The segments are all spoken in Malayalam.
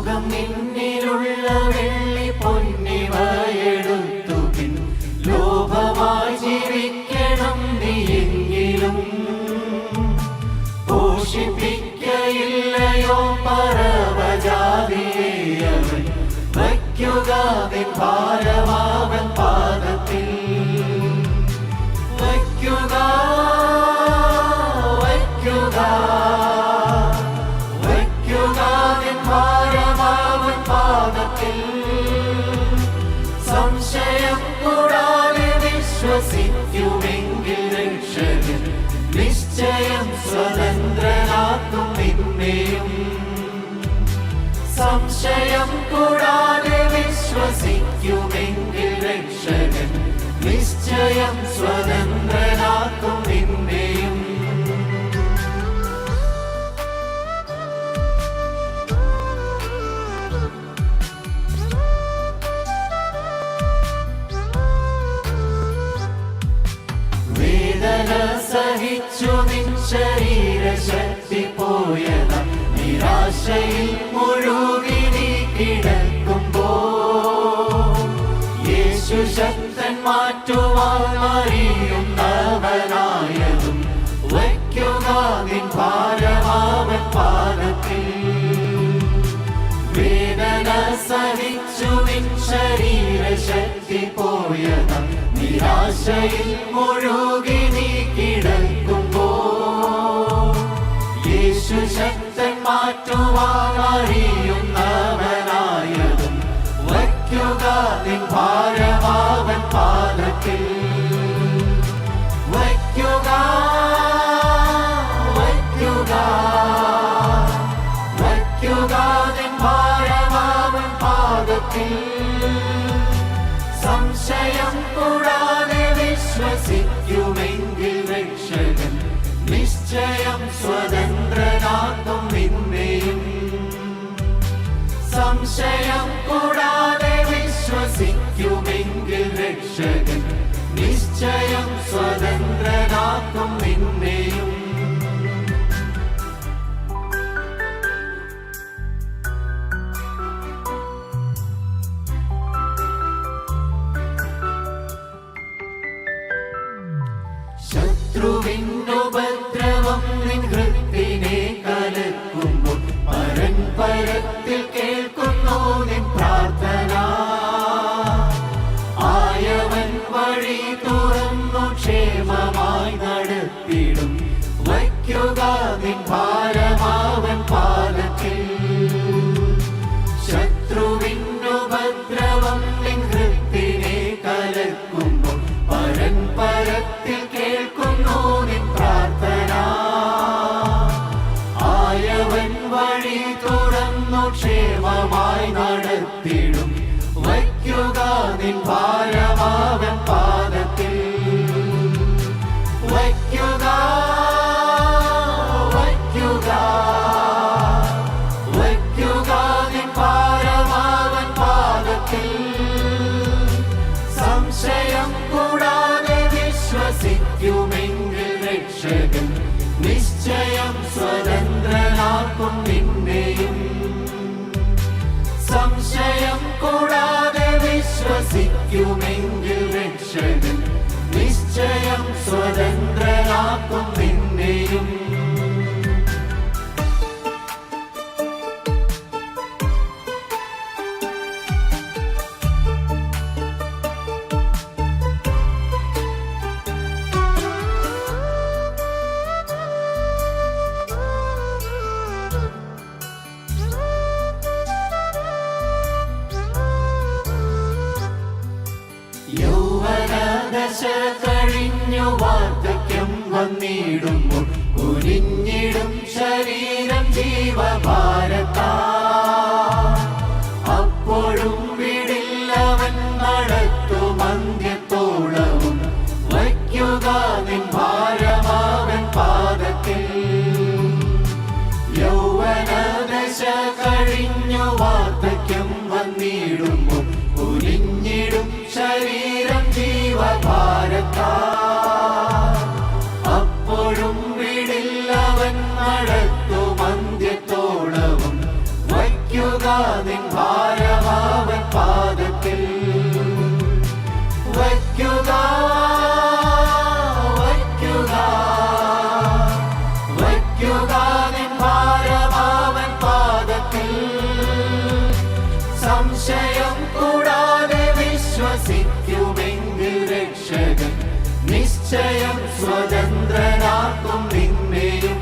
ലോകം നിന്നിലുള്ള വെള്ളി പൊന്നിവയെടുത്തു പിൻ. ലോഭമായി ജീവിക്കണം നീയെങ്കിലും പോഷിപ്പിക്കയില്ലയോ പറവജാതിയെ അവൻ വയ്ക്കുക നിൻ പാദത്തിൽ. വയ്ക്കുക വയ്ക്കുക. വിശ്വസിക്കുമെങ്കിൽ രക്ഷകൻ നിശ്ചയം സ്വതന്ത്രനാക്കും നിന്നെയും സംശയം കൂടാതെ വിശ്വസിക്കുമെങ്കിൽ രക്ഷകൻ നിശ്ചയം സ്വതന്ത്രനാക്കും നിന്നെയും ശരീരശക്തി പോയത നിരാശയിൽ മുഴുകി നീ കിടക്കുമ്പോ യേശു ശക്തൻ മാറ്റുവാൻ അറിയുന്നവനായതും വയ്ക്കുക നിൻ ഭാരമാവൻ പാദത്തിൽ. വേദന സഹിച്ചു നിൻ ശരീരശക്തി നിരാശയിൽ മുഴുകി അറിയുന്നവനായതും വയ്ക്കുക നിൻ ഭാരമാവൻ പാദത്തിൽ. സംശയം കൂടാതെ വിശ്വസിക്കുമെങ്കിൽ രക്ഷകൻ. നിശ്ചയം സ്വതന്ത്രനാക്കും നിന്നെയും. നടത്തിടും വയ്ക്കുക നിൻ ഭാരമാവൻ പാലത്തിൽ ശത്രുവിനുപദ്രവം നിൻ ഹൃത്തിനെ കലക്കുമ്പോൾ പരൻപരത്തിൽ കേൾക്കുന്നു നിൻ പ്രാർത്ഥന. ആയവൻ വഴി തുറന്നു ക്ഷേമമായി നടത്തിടും. വയ്ക്കുക നിൻ ഭാരമാവൻ വിശ്വസിക്കുമെങ്കിൽ രക്ഷകൻ നിശ്ചയം സ്വതന്ത്രനാക്കും നിന്നെയും. സംശയം കൂടാതെ വിശ്വസിക്കുമെങ്കിൽ രക്ഷകൻ യൗവനദശ കഴിഞ്ഞു വാർദ്ധക്യം വന്നിടുമ്പോൾ കുനിഞ്ഞിടും ശരീരം ജീവഭാരത്താ അപ്പോഴും വിടില്ലവൻ നടത്തും അപ്പോഴും വിടില്ലവൻ നടത്തും അന്ത്യത്തോളവും വയ്ക്കുക നിൻ ഭാരമാവൻ പാദത്തിൽ. വയ്ക്കുക വയ്ക്കുക വയ്ക്കുക പാദത്തിൽ. സംശയം കൂടാതെ വിശ്വസിക്കുമെങ്കിൽ രക്ഷകൻ നിശ്ചയം സ്വതന്ത്രനാക്കും നിന്നെയും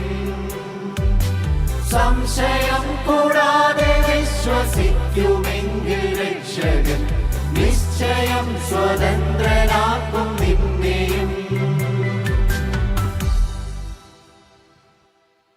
സംശയം കൂടാതെ വിശ്വസിക്കുമെങ്കിൽ രക്ഷകൻ നിശ്ചയം സ്വതന്ത്രനാക്കും